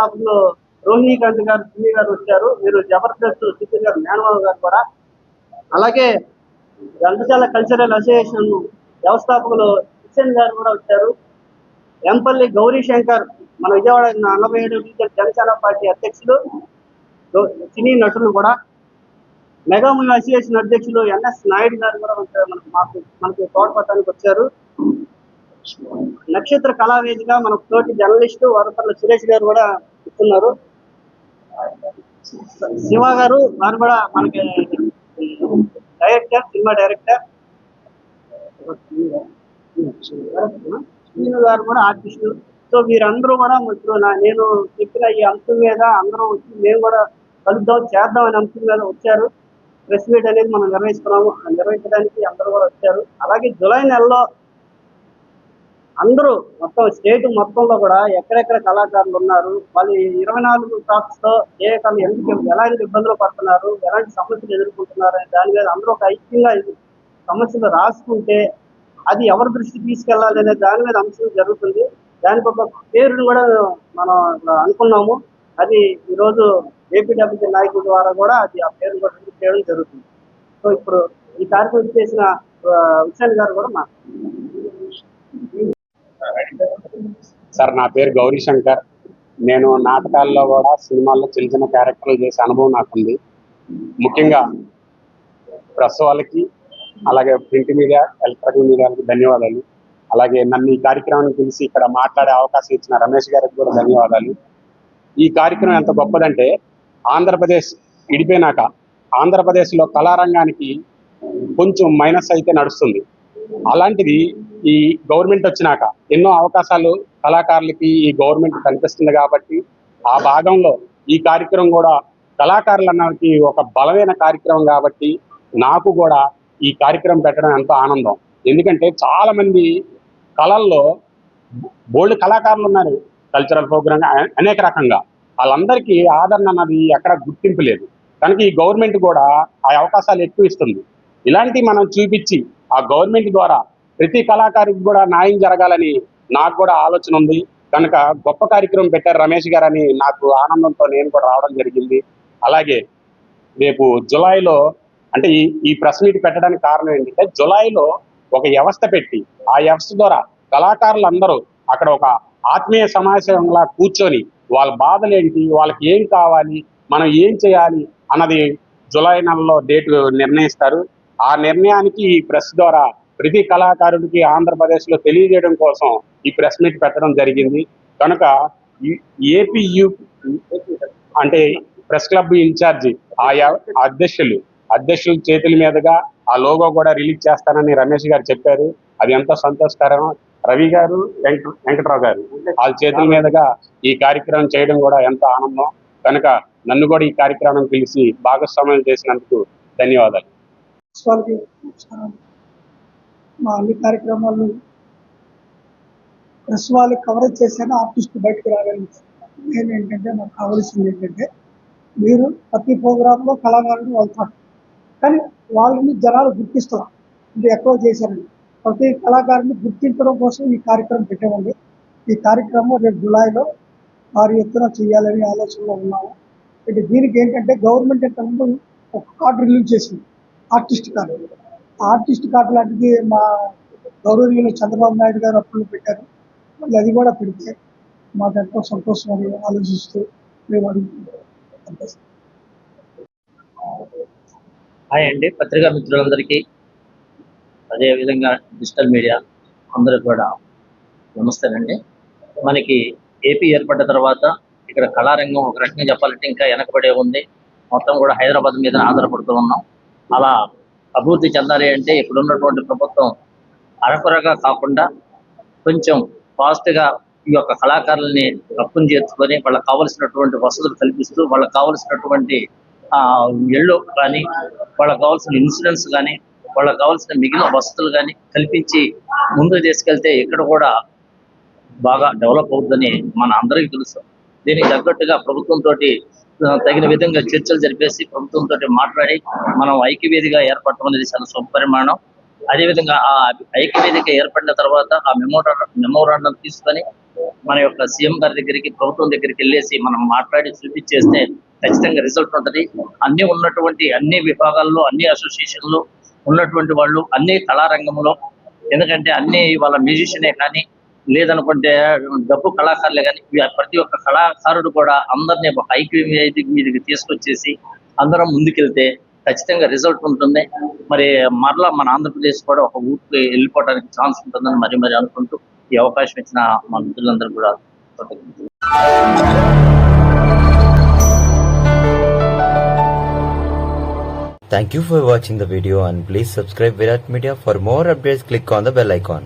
ఆ, వ్యవస్థాపకులు రోహిణీకాంత్ గారు సిన్ని గారు వచ్చారు. మీరు జబర్దస్త్ సిద్ధి గారు మేనమావ గారు కూడా. అలాగే ఘంటసాల కల్చరల్ అసోసియేషన్ వ్యవస్థాపకులు కిషన్ గారు కూడా వచ్చారు. ఎంపల్లి గౌరీ శంకర్ మన విజయవాడ నలభై ఏడు జనసేన పార్టీ అధ్యక్షులు సినీ నటులు కూడా. మెగా అసోసియేషన్ అధ్యక్షులు ఎన్ఎస్ నాయుడు గారు కూడా మనకు మనకు- మాకు మనకి తోడ్పడటానికి వచ్చారు. నక్షత్ర కళావేదిక మన తోటి జర్నలిస్టు వరపల్ల సురేష్ గారు కూడా చెప్తున్నారు శివ గారు వారు కూడా మనకి డైరెక్టర్ సినిమా డైరెక్టర్. శ్రీను గారు కూడా ఆర్టిస్టు సో మీరందరూ కూడా ఇప్పుడు నా- నేను చెప్పిన ఈ అంశం మీద అందరూ వచ్చి మేము కూడా కలుద్దాం చేద్దాం అనే అంశం మీద వచ్చారు. ప్రెస్ మీట్ అనేది మనం నిర్వహిస్తున్నాము. నిర్వహించడానికి అందరూ కూడా వచ్చారు. అలాగే జూలై నెలలో అందరూ మొత్తం స్టేట్ మొత్తంలో కూడా ఎక్కడెక్కడ కళాకారులు ఉన్నారు వాళ్ళు ఇరవై నాలుగు టాప్స్తో ఏ కళ ఎందుకు ఎలాంటి ఇబ్బందులు పడుతున్నారు ఎలాంటి సమస్యలు ఎదుర్కొంటున్నారు అనే దాని మీద అందరూ ఒక ఐక్యంగా సమస్యలు రాసుకుంటే అది ఎవరి దృష్టికి తీసుకెళ్ళాలి అనే దాని మీద అంశం జరుగుతుంది. దానికి ఒక పేరును కూడా మనం అనుకున్నాము. అది ఈరోజు ఏపీడబ్ల్యూసీ నాయకుల ద్వారా కూడా అది ఆ పేరును కూడా చేయడం జరుగుతుంది. సో ఇప్పుడు ఈ కార్యక్రమం చేసిన హుసేన్ గారు కూడా మా సార్ నా పేరు గౌరీ శంకర్. నేను నాటకాల్లో కూడా సినిమాల్లో చిన్న చిన్న క్యారెక్టర్లు చేసే అనుభవం నాకుంది. ముఖ్యంగా ప్రెస్ వాళ్ళకి అలాగే ప్రింట్ మీడియా ఎలక్ట్రానిక్ మీడియాలకు ధన్యవాదాలు. అలాగే నన్ను ఈ కార్యక్రమాన్ని పిలిచి ఇక్కడ మాట్లాడే అవకాశం ఇచ్చిన రమేష్ గారికి కూడా ధన్యవాదాలు. ఈ కార్యక్రమం ఎంత గొప్పదంటే ఆంధ్రప్రదేశ్ ఇడిపోయినాక ఆంధ్రప్రదేశ్లో కళారంగానికి కొంచెం మైనస్ అయితే నడుస్తుంది. అలాంటిది ఈ గవర్నమెంట్ వచ్చినాక ఎన్నో అవకాశాలు కళాకారులకి ఈ గవర్నమెంట్ కనిపిస్తుంది కాబట్టి ఆ భాగంలో ఈ కార్యక్రమం కూడా కళాకారులకి ఒక బలమైన కార్యక్రమం కాబట్టి నాకు కూడా ఈ కార్యక్రమం పెట్టడం ఎంతో ఆనందం. ఎందుకంటే చాలా మంది కళల్లో బోల్డ్ కళాకారులు ఉన్నారు కల్చరల్ ప్రోగ్రామ్ అనేక రకంగా. వాళ్ళందరికీ ఆదరణ అన్నది ఎక్కడ గుర్తింపు లేదు. కనుక ఈ గవర్నమెంట్ కూడా ఆ అవకాశాలు ఎక్కువ ఇస్తుంది. ఇలాంటివి మనం చూపించి ఆ గవర్నమెంట్ ద్వారా ప్రతి కళాకారుడికి కూడా న్యాయం జరగాలని నాకు కూడా ఆలోచన ఉంది. కనుక గొప్ప కార్యక్రమం పెట్టారు రమేష్ గారు అని నాకు ఆనందంతో నేను కూడా రావడం జరిగింది. అలాగే రేపు జులైలో అంటే ఈ ఈ ప్రెస్ మీట్ పెట్టడానికి కారణం ఏంటంటే జులైలో ఒక వ్యవస్థ పెట్టి ఆ వ్యవస్థ ద్వారా కళాకారులందరూ అక్కడ ఒక ఆత్మీయ సమావేశంలా కూర్చొని వాళ్ళ బాధలు ఏంటి వాళ్ళకి ఏం కావాలి మనం ఏం చేయాలి అన్నది జులై నెలలో డేట్ నిర్ణయిస్తారు. ఆ నిర్ణయానికి ఈ ప్రెస్ ద్వారా ప్రతి కళాకారుడికి ఆంధ్రప్రదేశ్లో తెలియజేయడం కోసం ఈ ప్రెస్ మీట్ పెట్టడం జరిగింది. కనుక ఏపీయు అంటే ప్రెస్ క్లబ్ ఇన్ఛార్జి ఆయా అధ్యక్షులు అధ్యక్షుల చేతుల మీదుగా ఆ లోగో కూడా రిలీజ్ చేస్తానని రమేష్ గారు చెప్పారు. అది ఎంతో సంతోషకరం. రవి గారు వెంకట వెంకటరావు గారు వాళ్ళ చేతుల మీదుగా ఈ కార్యక్రమం చేయడం కూడా ఎంతో ఆనందం. కనుక నన్ను కూడా ఈ కార్యక్రమం పిలిచి భాగస్వామ్యం చేసినందుకు ధన్యవాదాలు. మా అన్ని కార్యక్రమాలు ప్రెస్ వాళ్ళు కవరేజ్ చేశాను ఆర్టిస్ట్ బయటకు రాగలిగింది నేను ఏంటంటే నాకు కావాల్సింది ఏంటంటే మీరు ప్రతి ప్రోగ్రాంలో కళాకారుడు వెళ్తారు కానీ వాళ్ళని జనాలు గుర్తిస్తారు. ఇది ఎక్కువ చేశారండి ప్రతి కళాకారుని గుర్తించడం కోసం ఈ కార్యక్రమం పెట్టామండి ఈ కార్యక్రమం రేపు జులైలో వారి ఎత్తున చేయాలని ఆలోచనలో ఉన్నాము. అంటే దీనికి ఏంటంటే గవర్నమెంట్ ఇంతకుముందు ఒక కార్డు రిలీజ్ చేసింది. Artist card. ఆర్టిస్ట్ కార్డు లాంటిది మా గౌరవనీయులు చంద్రబాబు నాయుడు గారు అప్పుడు పెట్టారు. మళ్ళీ అది కూడా పెడితే మాకు ఎంతో సంతోషం అని ఆలోచిస్తూ మేము అడుగుతున్నాం. హాయ్ అండి. పత్రికా మిత్రులందరికీ అదేవిధంగా డిజిటల్ మీడియా అందరూ కూడా నమస్తేనండి. మనకి ఏపీ ఏర్పడ్డ తర్వాత ఇక్కడ కళారంగం ఒక రకంగా చెప్పాలంటే ఇంకా వెనకబడే ఉంది. మొత్తం కూడా హైదరాబాద్ మీద ఆధారపడుతూ ఉన్నాం. అలా అభివృద్ధి చెందాలి అంటే ఇప్పుడున్నటువంటి ఉన్నటువంటి ప్రభుత్వం అరకొరగా కాకుండా కొంచెం ఫాస్ట్గా ఈ యొక్క కళాకారుల్ని కప్పుని చేర్చుకొని వాళ్ళకి కావలసినటువంటి వసతులు కల్పిస్తూ వాళ్ళకి కావలసినటువంటి ఆ ఇళ్ళు కానీ వాళ్ళకి కావాల్సిన ఇన్సూరెన్స్ కానీ వాళ్ళకి కావాల్సిన మిగిలిన వసతులు కానీ కల్పించి ముందుకు తీసుకెళ్తే ఇక్కడ కూడా బాగా డెవలప్ అవుతుందని మన అందరికీ తెలుసు. దీనికి తగ్గట్టుగా ప్రభుత్వంతో తగిన విధంగా చర్చలు జరిపేసి ప్రభుత్వంతో మాట్లాడి మనం ఐక్యవేదిగా ఏర్పడటం అనేది చాలా శుభపరిమాణం అదేవిధంగా ఆ ఐక్యవేదిక ఏర్పడిన తర్వాత ఆ మెమోరా మెమోరాండం తీసుకొని మన యొక్క సీఎం గారి దగ్గరికి ప్రభుత్వం దగ్గరికి వెళ్ళేసి మనం మాట్లాడి చూపించేస్తే ఖచ్చితంగా రిజల్ట్ ఉంటుంది. అన్ని ఉన్నటువంటి అన్ని విభాగాల్లో అన్ని అసోసియేషన్లు ఉన్నటువంటి వాళ్ళు అన్ని కళారంగంలో ఎందుకంటే అన్ని వాళ్ళ మ్యూజిషియనే కానీ లేదనుకుంటే డబ్బు కళాకారులే కానీ ప్రతి ఒక్క కళాకారుడు కూడా అందరినీ ఒక ఐక్య మీదకి తీసుకొచ్చేసి అందరం ముందుకెళ్తే ఖచ్చితంగా రిజల్ట్ ఉంటుంది. మరి మరలా మన ఆంధ్రప్రదేశ్ కూడా ఒక ఊరికి వెళ్ళిపోవడానికి ఛాన్స్ ఉంటుందని మరి మరి అనుకుంటూ ఈ అవకాశం ఇచ్చిన మా మిత్రులందరూ కూడా Thank you for watching the video and please subscribe Virat Media for more updates. Click on the bell icon.